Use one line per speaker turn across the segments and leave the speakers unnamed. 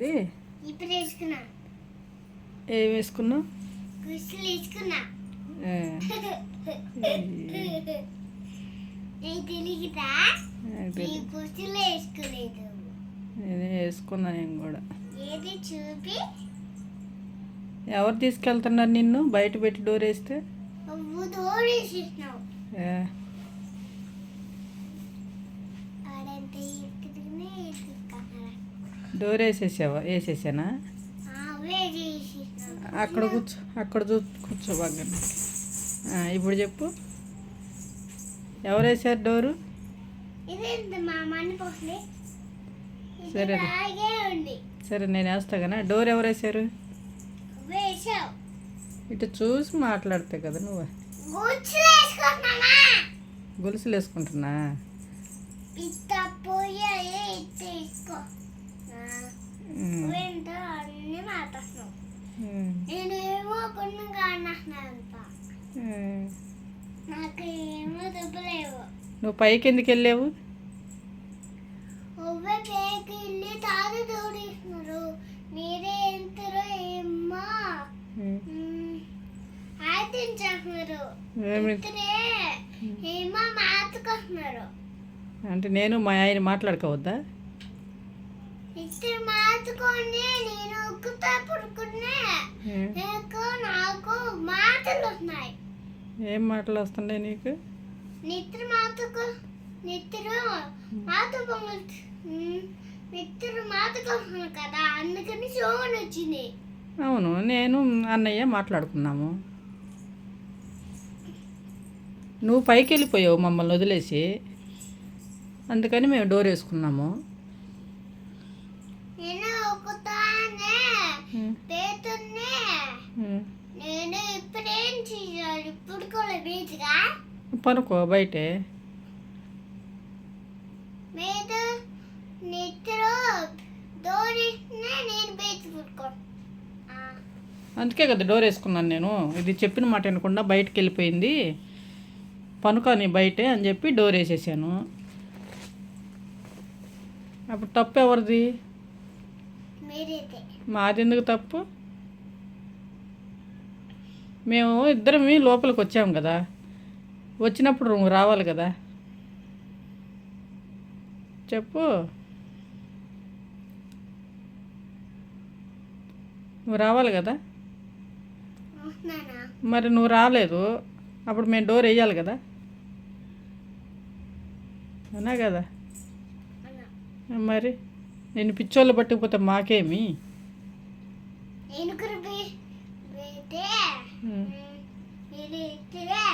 ఇది ఏం వేసుకున్నావు?
వేసుకున్నా. నేను
కూడా.
చూపి?
ఎవరు తీసుకెళ్తున్నారు నిన్ను? బయట పెట్టి డోర్ వేస్తే?
నువ్వు దోడేసేసినావు
డోర్ వేసేసావా? వేసేసానా? అక్కడ కూర్చో అక్కడ చూ కూర్చో బాగా ఇప్పుడు చెప్పు. ఎవరు వేసారు డోరు? సరే. సరే నేను వేస్తా కదా. డోర్ ఎవరు వేసారు? ఇటు చూసి మాట్లాడితే కదా నువ్వు. గొలుసులు వేసుకుంటున్నా? నువ్వు పైకి ఎందుకు వెళ్ళావు? అంటే నేను మా ఆయన మాట్లాడుకోవద్దా?
ఇద్దరు నేను ఒక్కుతా నాకు మాటలు వస్తున్నాయి
ఏం మాటలు వస్తున్నాయి నీకు?
నిద్ర మాతకు నిద్ర మాత నిద్ర మాతకు కదా అందుకని షోన్ వచ్చింది.
అవును నేను అన్నయ్య మాట్లాడుకున్నాము. నువ్వు పైకి వెళ్ళిపోయావు మమ్మల్ని వదిలేసి అందుకని మేము డోర్ వేసుకున్నాము.
నేను
ఉమ్,
పేతున్నే
ఉమ్.
నేను ఇప్పుడేం చేయాలి ఇప్పుడు కూడా బీచ్గా
పనుకో బయటే. అందుకే కదా డోర్ వేసుకున్నాను నేను. ఇది చెప్పిన మాట వినకుండా బయటకు వెళ్ళిపోయింది పనుకొని బయటే అని చెప్పి డోర్ వేసేసాను. అప్పుడు తప్పు ఎవరిది? మాది ఎందుకు తప్పు? మేము ఇద్దరం లోపలికి వచ్చాము కదా. వచ్చినప్పుడు నువ్వు రావాలి కదా. చెప్పు. నువ్వు రావాలి కదా? మరి నువ్వు రాలేదు. అప్పుడు మేము డోర్ వేయాలి కదా? అన్నా కదా? మరి నేను పిచ్చోళ్ళు పట్టుకుపోతే మాకేమి?
నేను కూడా బీ- బీటే
ఉం.
మీరు ఇద్దరే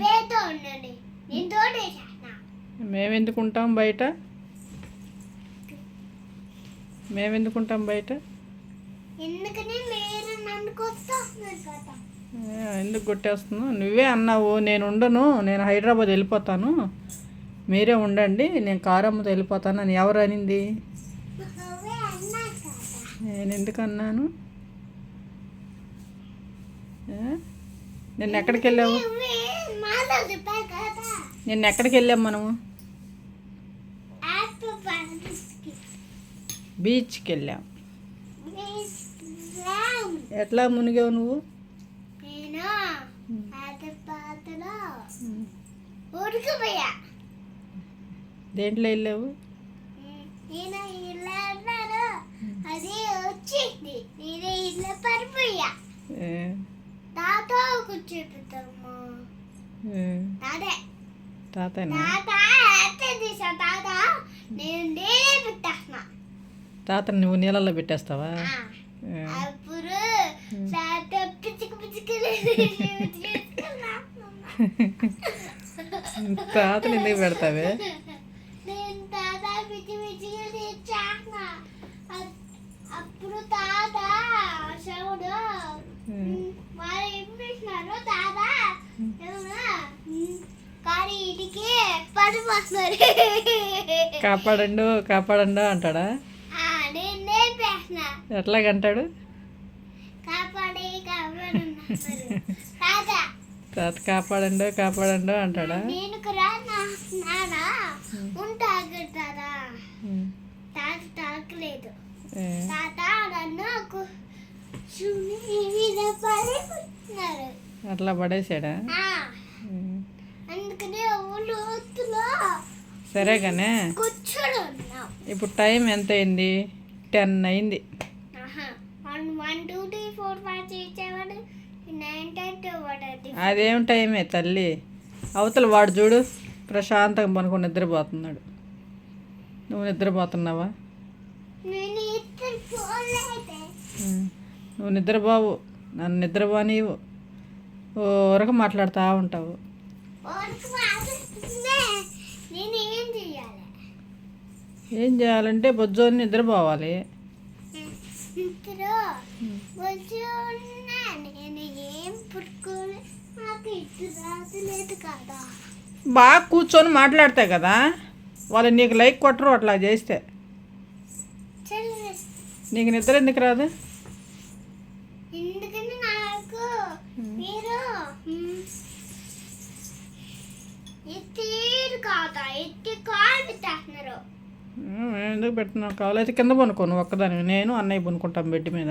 పేతో ఉండండి నేను తోడేసేస్తా
మేమెందుకు ఉంటాం బయట మేమెందుకు ఉంటాం బయట ఎందుకు కొట్టేస్తున్నావు నువ్వే అన్నావు నేను ఉండను నేను హైదరాబాద్ వెళ్ళిపోతాను. మీరే ఉండండి నేను కారమ్మతో వెళ్ళిపోతాను అని ఎవరు అనింది? నేను ఎందుకు అన్నాను? నిన్న ఎక్కడికి వెళ్ళావు? నిన్న ఎక్కడికి వెళ్ళాం మనము? బీచ్కి వెళ్ళాం. ఎట్లా మునిగావు నువ్వు? దేంట్లో వెళ్ళావు
నేను ఇలా అన్నాను అది వచ్చింది నేను ఇలా పడిపోయా
ఏ,
తాత తాతే
తాతనా
తాత తాత నేను నేనే పెట్టేస్తున్నా
తాతని నువ్వు నీళ్ళల్లో పెట్టేస్తావా
అప్పుడు తాత
తాతని ఎందుకు పెడతావే
తాత అప్పుడు తాత శవుడు వాళ్ళు ఏం చేసినారు తాత ఏమన్నా, ఉమ్, కానీ ఇంటికి పడిపోతున్నారు
కాపాడండు కాపాడండు అంటాడా? ఎట్లాగంటాడు?
తాత.
కాపాడండు కాపాడండు అంటాడా?
ఉంటా తాత
ఉమ్,
తాత తాకలేదు
ఏ,
తాత కూర్చుని మీద పడిపోతున్నారు
అట్లా పడేసాడా? సరే కానీ ఇప్పుడు టైం ఎంత అయింది. టెన్ అయింది అదేం టైమే తల్లి? అవతల వాడు చూడు ప్రశాంతంగా పనుకొని నిద్రపోతున్నాడు. నువ్వు నిద్రపోతున్నావా. నువ్వు నిద్రపోవు. నన్ను నిద్రపోనీవు. ఊరక మాట్లాడుతూ ఉంటావు.
ఏం
చేయాలంటే బొజ్జోని నిద్రపోవాలి. బాగా కూర్చొని మాట్లాడతాయి కదా వాళ్ళు నీకు లైక్ కొట్టరు అట్లా చేస్తే. నీకు నిద్ర ఎందుకు రాదు
ఎందుకని నాకు మీరు మ్, ఎత్తేరు కాదా? ఎత్తి కాలు పెట్టేస్తున్నారు
ఉమ్, ఎందుకు పెట్టినావు కావాలైతే కింద పనుకో నువ్వు ఒక్కదాని నేను అన్నయ్య పనుకుంటాం బెడ్ మీద.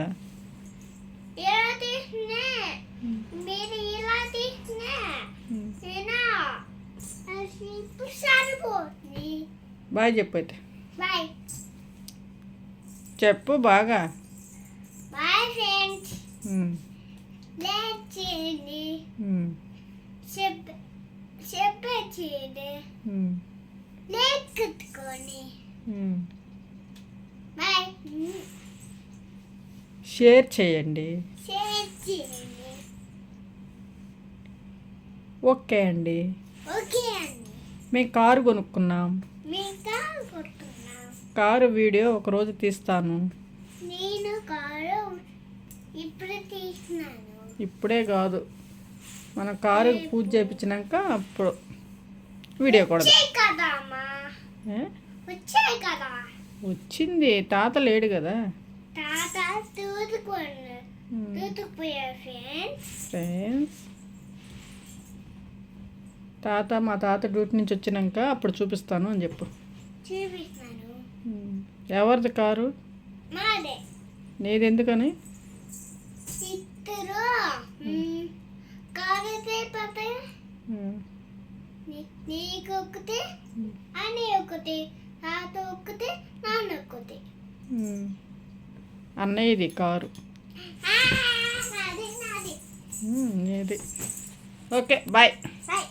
బాయ్ చెప్పు అయితే.
బాయ్.
చెప్పు బాగా.
Boy friends.
ఉమ్,
లైక్ చేయండి
ఉమ్,
చెప్ చెప్పే
షేర్ చేయండి.
షేర్ చేయండి.
ఓకే అండి.
ఓకే అండి.
మేము కారు కొనుక్కున్నాం. కారు వీడియో ఒకరోజు తీస్తాను.
నేను కారు ఇప్పుడు తీసినాను.
ఇప్పుడే కాదు. మన కారు పూజ చేయించినాక అప్పుడు వీడియో కూడా వచ్చింది. తాత లేడు కదా.
ఫ్రెండ్స్
తాత మా తాత డ్యూటీ నుంచి వచ్చినాక అప్పుడు చూపిస్తాను అని చెప్పు. ఎవరిది కారు?
మాదే.
నీది ఎందుకని ఉమ్.
నీ- నీకు ఒకటి అని ఒకటి తాత ఒకటి నాన్న
ఉమ్. అన్నయ్యది కారు. నీది. Okay bye.
బాయ్.